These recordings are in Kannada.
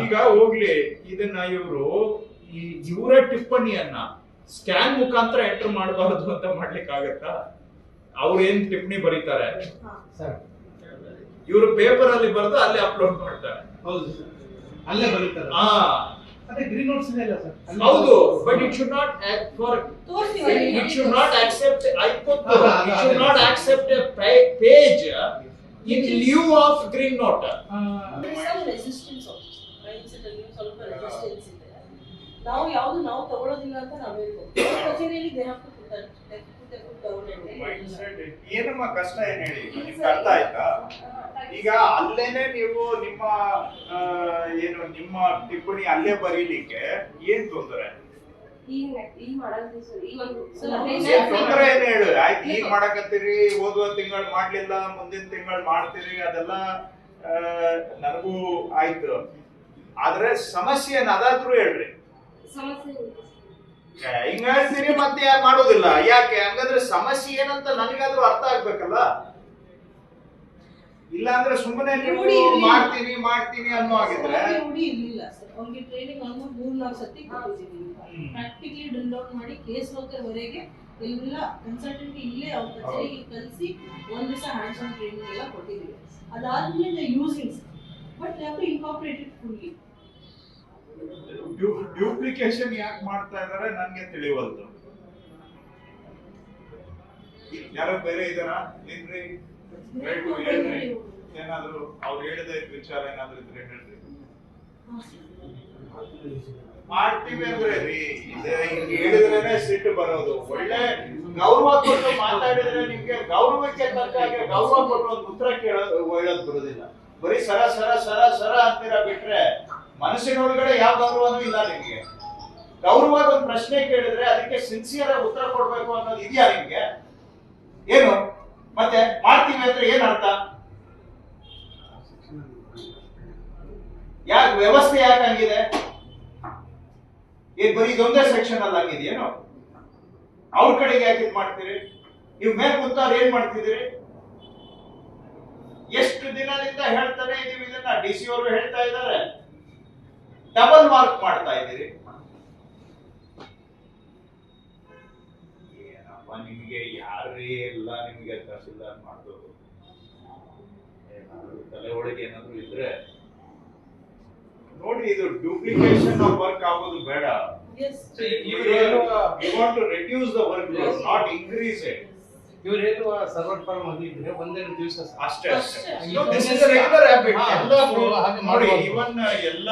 ಈಗ ಹೋಗ್ಲಿ ಇದನ್ನ ಇವರು ಈ ಇವರ ಟಿಪ್ಪಣಿಯನ್ನ ಸ್ಕ್ಯಾನ್ ಮುಖಾಂತರ ಎಂಟರ್ ಮಾಡಬಾರದು ಅಂತ ಮಾಡ್ಲಿಕ್ಕೆ ಆಗತ್ತಾ ಅವ್ರು ಏನ್ ಟಿಪ್ಪಣಿ ಬರೀತಾರೆ? ಸರ್. ಇವರು ಪೇಪರ್ ಅಲ್ಲಿ ಬರೆದು ಅಲ್ಲೇ ಅಪ್ಲೋಡ್ ಮಾಡ್ತಾರೆ. ಹೌದು ಸರ್. ಅಲ್ಲೇ ಬರೀತಾರೆ. ಆ ಅದೇ ಗ್ರೀನ್ ನೋಟ್ಸ್ ಇದೆ ಸರ್. ಹೌದು but it should not for it should not accept I ಹಾ, ಹಾ, it should. Not accept a page Mindset ಅಲ್ಲಿ ಸ್ವಲ್ಪ resistance ಇದೆ. ನಾವು ಯಾವ್ದು ನಾವು ತಗೊಳ್ಳೋದಿಲ್ಲ ಅಂತ ನಾವು ಹೇಳ್ಬೋದು. ಕಚೇರಿಯಲ್ಲಿ ಏನಮ್ಮ ಕಷ್ಟ ಏನ್ ಹೇಳಿ? ನಿಮ್ಗೆ ಅರ್ಥ ಆಯ್ತಾ? ಈಗ ಅಲ್ಲೇನೆ ನೀವು ನಿಮ್ಮ ಏನು ನಿಮ್ಮ ಟಿಪ್ಪಣಿ ಅಲ್ಲೇ ಬರೀಲಿಕ್ಕೆ ಏನ್ ತೊಂದರೆ? ಈಗ ಈಗ ಮಾಡಲ್ರಿ ಸರ್ ಈಗ ಒಂದು ಸರ್, ಹದಿನೈದು ಅದೇ ಏನ್ ದಿನ ತೊಂದರೆ ಏನ್ ಹೇಳು? ಆಯ್ತು ಈಗ ಮಾಡಕತ್ತೀರಿ ಓದುವ ತಿಂಗಳು ಮಾಡ್ಲಿಲ್ಲ ಮುಂದಿನ ತಿಂಗಳು ಮಾಡ್ತೀರಿ ಅದೆಲ್ಲ ನನಗೂ ಆಯ್ತು. ಆದ್ರೆ ಸಮಸ್ಯೆ ಏನ್ ಅದಾದ್ರೂ ಹೇಳ್ರಿ. ಸಮಸ್ಯೆ ಹಿಂಗ್ ಹೇಳ್ತೀರಿ ಮತ್ತೆ ಮಾಡೋದಿಲ್ಲ. ಯಾಕೆ? ಹಂಗಂದ್ರೆ ಸಮಸ್ಯೆ ಏನಂತ ನನಗಾದ್ರೂ ಅರ್ಥ ಆಗ್ಬೇಕಲ್ಲ. ಇಲ್ಲ ಅಂದ್ರೆ ಸುಮ್ಮನೆ. ಮಾಡ್ತೀನಿ ಮಾಡ್ತೀನಿ ಅನ್ನೋ ಆಗಿದ್ರೆ ರೂಢಿ ಇರ್ಲಿಲ್ಲ ಸರ್. ಅವ್ರಿಗೆ ಟ್ರೈನಿಂಗ್ ಆಲ್ಮೋಸ್ಟ್ ಮೂರ್ ನಾಲ್ಕು ಸತಿ ಕೊಟ್ಟಿದ್ದೀವಿ ಹ್ಮ್. ಪ್ರಾಕ್ಟಿಕಲಿ ಡ್ರಿಲ್ ಔಟ್ ಮಾಡಿ ಕೇಸ್ ವರ್ಕರ್ ವರೆಗೆ ಎಲ್ಲ ಕನ್ಸಲ್ಟೆಂಟ್ ಇಲ್ಲೇ ಅವ್ರ ಕಚೇರಿಗೆ ಕಲಿಸಿ ಒಂದ್ ದಿವಸ ಹ್ಯಾಂಡ್ಸ್ ಆನ್ ಟ್ರೈನಿಂಗ್ ಎಲ್ಲ ಕೊಟ್ಟಿದ್ದೀವಿ ಅದಾದ್ಮೇಲೆ ಯೂಸಿಂಗ್ ಬಟ್ ಯಾಕೆ to incorporate it fully duplication ಯಾಕೆ ಮಾಡ್ತಾ ಇದಾರೆ ನನಗೆ ತಿಳಿವಲ್ದು. ಯಾರೋ ಬೇರೆ ಇದಾರ? ಏನ್ರಿ? ಬೇಕು ಹೇಳ್ರಿ ಏನಾದ್ರು ಅವ್ರು ಹೇಳಿದ ವಿಚಾರ ಏನಾದ್ರು ಇದ್ರೆ ಹೇಳ್ರಿ. ಮಾಡ್ತೀವಿ ಅಂದ್ರೆ ರೀ. ಹೇಳಿದ್ರೇನೆ ಸಿಟ್ಟು ಬರೋದು. ಒಳ್ಳೆ ಗೌರವ ಕೊಟ್ಟು ಮಾತಾಡಿದ್ರೆ ನಿಮ್ಗೆ ಗೌರವಕ್ಕೆ ತಕ್ಕ ಹಾಗೆ ಗೌರವ ಕೊಟ್ಟು ಒಂದು ಉತ್ತರ ಕೇಳೋದು ಹೇಳೋದ್ ಬರೋದಿಲ್ಲ. ಬರೀ ಸರ ಸರ ಸರ ಸರ ಅಂತೀರಾ ಬಿಟ್ರೆ ಮನಸ್ಸಿನೊಳಗಡೆ ಯಾವ ಗೌರವನೂ ಇಲ್ಲ ನಿಮ್ಗೆ. ಗೌರವವಾಗಿ ಒಂದು ಪ್ರಶ್ನೆ ಕೇಳಿದ್ರೆ ಅದಕ್ಕೆ ಸಿನ್ಸಿಯರ್ ಆಗಿ ಉತ್ತರ ಕೊಡ್ಬೇಕು ಅನ್ನೋದು ಇದೆಯಾ ನಿಮ್ಗೆ? ಏನು? ಮತ್ತೆ ಮಾಡ್ತೀವಿ ಅಂದ್ರೆ ಏನ್ ಅರ್ಥ ಯಾಕೆ ವ್ಯವಸ್ಥೆ ಯಾಕೆ ಹಂಗಿದೆ? ಏನ್ ಬರೀ ಇದೊಂದೇ ಸೆಕ್ಷನ್ ಅಲ್ಲಿ ಹಂಗಿದೆಯೇನು ಅವ್ರ ಕಡೆಗೆ ಯಾಕೆ ಇದ್ ಮಾಡ್ತೀರಿ? ನೀವು ಮೇಲೆ ಕುಂತವ್ರು ಏನ್ ಮಾಡ್ತಿದ್ದೀರಿ? ಎಷ್ಟು ದಿನದಿಂದ ಹೇಳ್ತಾನೆ ಇದೀವಿ ಇದನ್ನ ಡಿ ಸಿ ಅವರು ಹೇಳ್ತಾ ಇದ್ದಾರೆ. ಡಬಲ್ ಮಾರ್ಕ್ ಮಾಡ್ತಾ ಇದ್ದೀರಿ ಏನಪ್ಪ ನಿಮಗೆ ಯಾರೇ ಇಲ್ಲ ನಿಮಗೆ ತಹಸೀಲ್ದಾರ್ ಮಾಡೋದು ಏನಾದ್ರು ತಲೆ ಒಳಗೆ ಏನಾದ್ರು ಇದ್ರೆ ನೋಡಿ ಇದು ಡ್ಯೂಪ್ಲಿಕೇಶನ್ ಆಫ್ ವರ್ಕ್ ಆಗೋದು ಬೇಡ. ಇವ್ರು ಹೇಳುವ ಸರ್ವರ್ ಫಾರ್ಮ್ ಇದ್ರೆ ಒಂದೆರಡು ದಿವಸ ಅಷ್ಟೇ ಇವನ್ ಎಲ್ಲ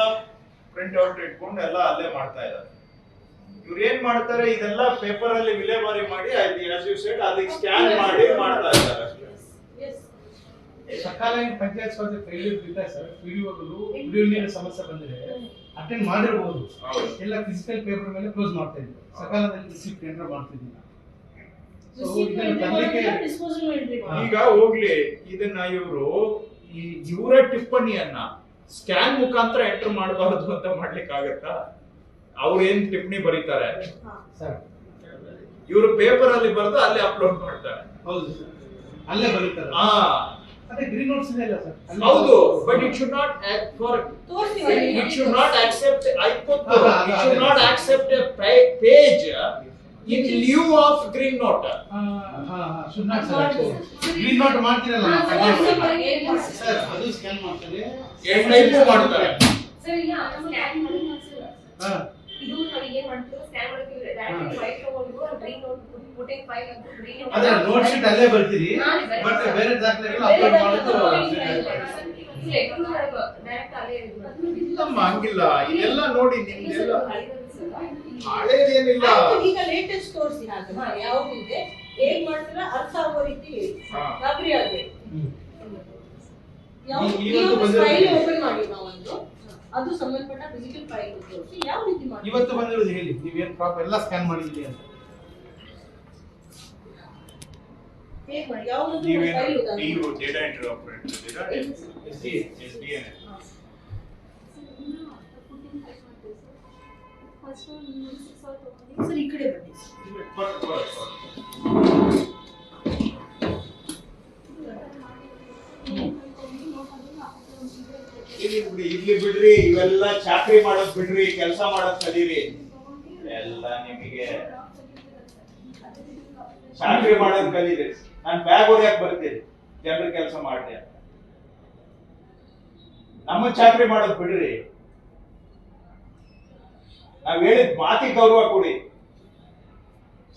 ಪ್ರಿಂಟ್ ಔಟ್ ಇಟ್ಕೊಂಡು ಎಲ್ಲ ಅಲ್ಲೇ ಮಾಡ್ತಾ ಇದ್ದಾರೆ. ಇವ್ರು ಏನ್ ಮಾಡ್ತಾರೆ ಇದೆಲ್ಲ ಪೇಪರ್ ಅಲ್ಲಿ ವಿಲೇವಾರಿ ಮಾಡಿ ಆಸ್ ಯು ಸೆಡ್ ಅದಕ್ಕೆ ಸ್ಕ್ಯಾನ್ ಮಾಡಿ ಮಾಡ್ತಾ ಇದ್ದಾರೆ. ಸಕಾಲ ಪಂಚಾಯತ್ ಸಭೆ ಫೇಲ್ಯೂರ್ ಸರ್ ಪಿಡಿಒಗಳು ಪಿಡಿಒ ಸಮಸ್ಯೆ ಬಂದಿದೆ. ಅಟೆಂಡ್ ಮಾಡಿರ್ಬೋದು. ಎಲ್ಲ ಫಿಸಿಕಲ್ ಪೇಪರ್ ಮೇಲೆ ಕ್ಲೋಸ್ ಮಾಡ್ತಾ ಇದ್ರು ಸಕಾಲದಲ್ಲಿ ರಿಸಿಪ್ಟ್ ಎಂಟರ್ ಮಾಡ್ತಿದ್ದಿಲ್ಲ. ಸೊ ಇದನ್ನ ಡಿಸ್ಪೋಸಲ್ ಎಂಟ್ರಿ ಈಗ ಹೋಗ್ಲಿ ಇದನ್ನ ಇವರು ಈ ಇವರ ಟಿಪ್ಪಣಿಯನ್ನ ಸ್ಕ್ಯಾನ್ ಮುಖಾಂತರ ಎಂಟರ್ ಮಾಡಬಾರದು ಅಂತ ಮಾಡ್ಲಿಕ್ಕೆ ಆಗತ್ತಾ ಅವ್ರು ಏನ್ ಟಿಪ್ಪಣಿ ಬರೀತಾರೆ? ಸರ್. ಇವರು ಪೇಪರ್ ಅಲ್ಲಿ ಬರೆದು ಅಲ್ಲಿ ಅಪ್ಲೋಡ್ ಮಾಡ್ತಾರೆ. ಹೌದು ಸರ್. ಅಲ್ಲೇ ಬರೀತಾರೆ. ಆ ಅದೇ ಗ್ರೀನ್ ನೋಟ್ಸ್ ಇದೆ ಸರ್? ಹೌದು but it should not for it should not accept I ಹಾ, ಹಾ, it should. Not accept a page in lieu of green note ಹಾ ಹಾ ಗ್ರೀನ್ ನೋಟ್ ಮಾಡ್ತೀರಲ್ಲ? ಸರ್, ಮಾಡ್ತಾರೆ? ಅದು ಸ್ಕ್ಯಾನ್ ಮಾಡ್ತಾರೆ. ಎರಡು ಟೈಪು ಮಾಡ್ತಾರೆ? ಸರ್ ಇಲ್ಲ ಸ್ಕ್ಯಾನ್ ಮಾಡಿ ಮಾಡ್ಸಿಲ್ಲ. ಏನ್ ಮಾಡ್ತೀವಿ. ಸ್ಕ್ಯಾನ್ ಮಾಡ್ತೀವಿ ಡೈರೆಕ್ಟ್ ವೈಟ್ ತಗೊಂಡು ಗ್ರೀನ್ ನೋಟ್ ಪುಟಿಂಗ್ ಫೈಲ್ ಅಂತ ಗ್ರೀನ್ ಅದೇ ನೋಟ್ ಶೀಟ್ ಅಲ್ಲೇ ಬರ್ತೀರಿ. ಬಟ್ ಬೇರೆ ದಾಖಲೆಗಳು ಅಪ್ಲೋಡ್ ಮಾಡೋದು ಡೈರೆಕ್ಟ್ ಅಲ್ಲೇ. ಇಲ್ಲಮ್ಮ ಹಂಗಿಲ್ಲ. ಇದೆಲ್ಲ ನೋಡಿ ನಿಮ್ದೆಲ್ಲ. ಹಳೇದೇನಿಲ್ಲ. ಈಗ ಲೇಟೆಸ್ಟ್ ತೋರಿಸಿ ಹಾಗೆ ಯಾವ್ದಿದೆ? ಹೇಗ್ ಮಾಡ್ತೀರಾ? ಅರ್ಥ ಆಗೋ ರೀತಿ. ಗಾಬರಿ ಆಗ್ಬೇಕು. ಓಪನ್ ಮಾಡಿ ನಾವೊಂದು ಅದು ಸಂಬಂಧಪಟ್ಟ ಫಿಸಿಕಲ್ ಫೈಲ್ ತೋರಿಸಿ ಯಾವ ರೀತಿ ಮಾಡಿ ಇವತ್ತು ಬಂದಿರೋದು ಹೇಳಿ. ನೀವೇನ್ ಪ್ರಾಪರ್ ಎಲ್ಲ ಸ್ಕ್ಯಾನ್ ಮಾಡಿದ್ದೀರಿ ಅಂತ. ಹೇಗ್ ಮಾಡಿ? ಯಾವ್ದಾದ್ರು ನೀವೇನು ಫೈಲ್ ನೀವು ಡೇಟಾ ಎಂಟ್ರಿ ಆಪರೇಟರ್ ಇದ್ದೀರಾ S D S D N sir ಈ ಕಡೆ ಬನ್ನಿ. ಇರ್ಲಿ ಇಲ್ಲಿ ಇರ್ಲಿ ಬಿಡ್ರಿ ಇವೆಲ್ಲ ಚಾಕ್ರಿ ಮಾಡೋದ್ ಬಿಡ್ರಿ ಕೆಲಸ ಮಾಡೋದ್ ಕಲೀರಿ. ಎಲ್ಲ ನಿಮಗೆ ಚಾಕ್ರಿ ಮಾಡೋದ್ ಕಲೀರಿ. ನಾನ್ ಬ್ಯಾಗ್ ಹೊಡ್ಯಾಕ್ ಬರ್ತೀನಿ. ಜನರ ಕೆಲಸ ಮಾಡ್ದೆ ಅಂತ. ನಮ್ಮ ಚಾಕ್ರಿ ಮಾಡೋದ್ ಬಿಡ್ರಿ. ನಾವ್ ಹೇಳಿದ್ ಮಾತಿ ಗೌರವ ಕೊಡಿ.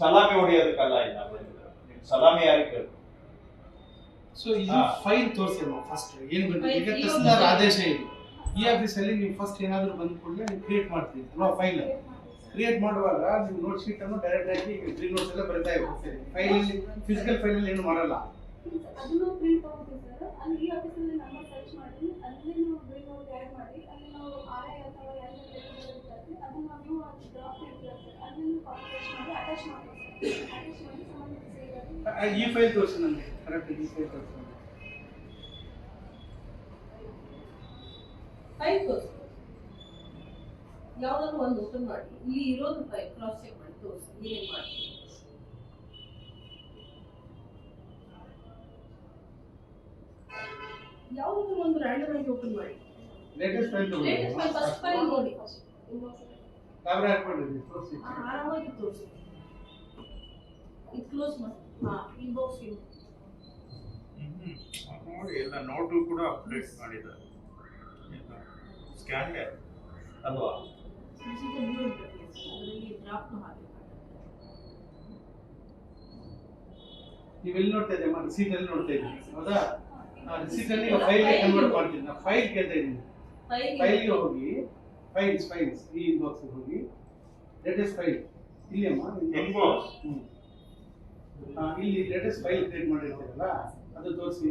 ಸಲಾಮಿ ಹೊಡಿಯೋದಕ್ಕಲ್ಲ ಇಲ್ಲ ಸಲಾಮಿ ಯಾರಿಗೆ? ಸೊ ಇದು ಫೈನ್ ಫೈಲ್ ತೋರಿಸಿ ಫಸ್ಟ್ ಏನ್ ಬಂದಿದೆ ಈಗ ತಹಸೀಲ್ದಾರ್ ಆದೇಶ ಇದು. ಈ ಆಫೀಸ್ ಅಲ್ಲಿ ನೀವು ಫಸ್ಟ್ ಏನಾದರೂ ಬಂದ ಕೂಡಲೇ ನೀವು ಕ್ರಿಯೇಟ್ ಮಾಡ್ತೀವಿ ಅಲ್ವಾ ಫೈಲ್ ಕ್ರಿಯೇಟ್ ಮಾಡುವಾಗ ನೀವು ನೋಟ್ ಶೀಟ್ ಅನ್ನು ಡೈರೆಕ್ಟ್ ಆಗಿ ಗ್ರೀನ್ ನೋಟ್ಸ್ ಎಲ್ಲ ಬರೀತಾ ಇರ್ತೀರಿ ಫೈಲ್ ಫಿಸಿಕಲ್ ಫೈಲ್ ಅಲ್ಲಿ ಏನು ಮಾಡಲ್ಲ? ಅದನ್ನು ಪ್ರಿಂಟ್ ಸರ್ ಅಲ್ಲಿ ಈ ಆಫೀಸಲ್ಲಿ ನಂಬರ್ ಸರ್ಚ್ ಮಾಡಿ ಅಲ್ಲಿ ನೀವು ಬಿಲ್ ಔಟ್ ಆ್ಯಡ್ ಮಾಡಿ ಅಲ್ಲಿ ನಾವು ಅಥವಾ ಅದನ್ನು ನಾವು ಡ್ರಾಫ್ಟ್ ಸರ್ ಮಾಡಿ ಅಟ್ಯಾಚ್ ಮಾಡಿ ಈ ಫೈಲ್ ತೋರಿಸಿ ನನಗೆ ಕರೆಕ್ಟ್ ಈ ಫೈಲ್ ತೋರಿಸಿ ನನಗೆ. ತೋರಿಸ್ಬೋದು ತೋರಿಸಿ ಯಾವ್ದಾದ್ರು ಒಂದು ಓಪನ್ ಮಾಡಿ. ಇಲ್ಲಿ ಇರೋದು ಫೈಲ್ ಕ್ರಾಸ್ ಚೆಕ್ ಮಾಡಿ ತೋರಿಸಿ. ಏನೇನ್ ಮಾಡಿ ಯಾವ್ದಾದ್ರು ಒಂದು ರ್ಯಾಂಡಮ್ ಆಗಿ ಓಪನ್ ಮಾಡಿ. Latest file latest file first file ನೋಡಿ. ತೋರಿಸಿ. ಆರಾಮಾಗಿ ತೋರಿಸಿ. ಇದು ಕ್ಲೋಸ್ ಮಾಡಿ. ಹಾ ಇನ್ಬಾಕ್ಸ್ ನೋಡಿ ಎಲ್ಲ ನೋಟು ಕೂಡ ಅಪ್ಡೇಟ್ ಮಾಡಿದ್ದಾರೆ. ಡ್ರಾಫ್ಟ್ ಅಲ್ವಾ ನೀವು ಎಲ್ಲಿ ನೋಡ್ತಾ ಇದ್ದೀವಿ ರಿಸೀಟ್ ಅಲ್ಲಿ ನೋಡ್ತಾ ಇದ್ದೀವಿ ಹೌದಾ? ಆ ರಿಸೀಟ್ ಅಲ್ಲಿ ಫೈಲ್ ಕನ್ವರ್ಟ್ ಮಾಡ್ತೀನಿ. ನಾನು ಫೈಲ್ ಕೇಳ್ತಾ ಇದ್ದೀನಿ ಫೈಲ್ ಫೈಲ್ಗೆ ಹೋಗಿ. ಫೈಲ್ಸ್ ಫೈಲ್ಸ್ ಈ ಇನ್ಬಾಕ್ಸ್ ಹೋಗಿ. ಲೇಟೆಸ್ಟ್ ಫೈಲ್ ಇಲ್ಲಿ ಅಮ್ಮ. ಆ, ಇಲ್ಲಿ ಲೇಟೆಸ್ಟ್ ಫೈಲ್ ಕ್ರಿಯೇಟ್ ಮಾಡಿರ್ತೀರಲ್ಲ ಅದು ತೋರಿಸಿ.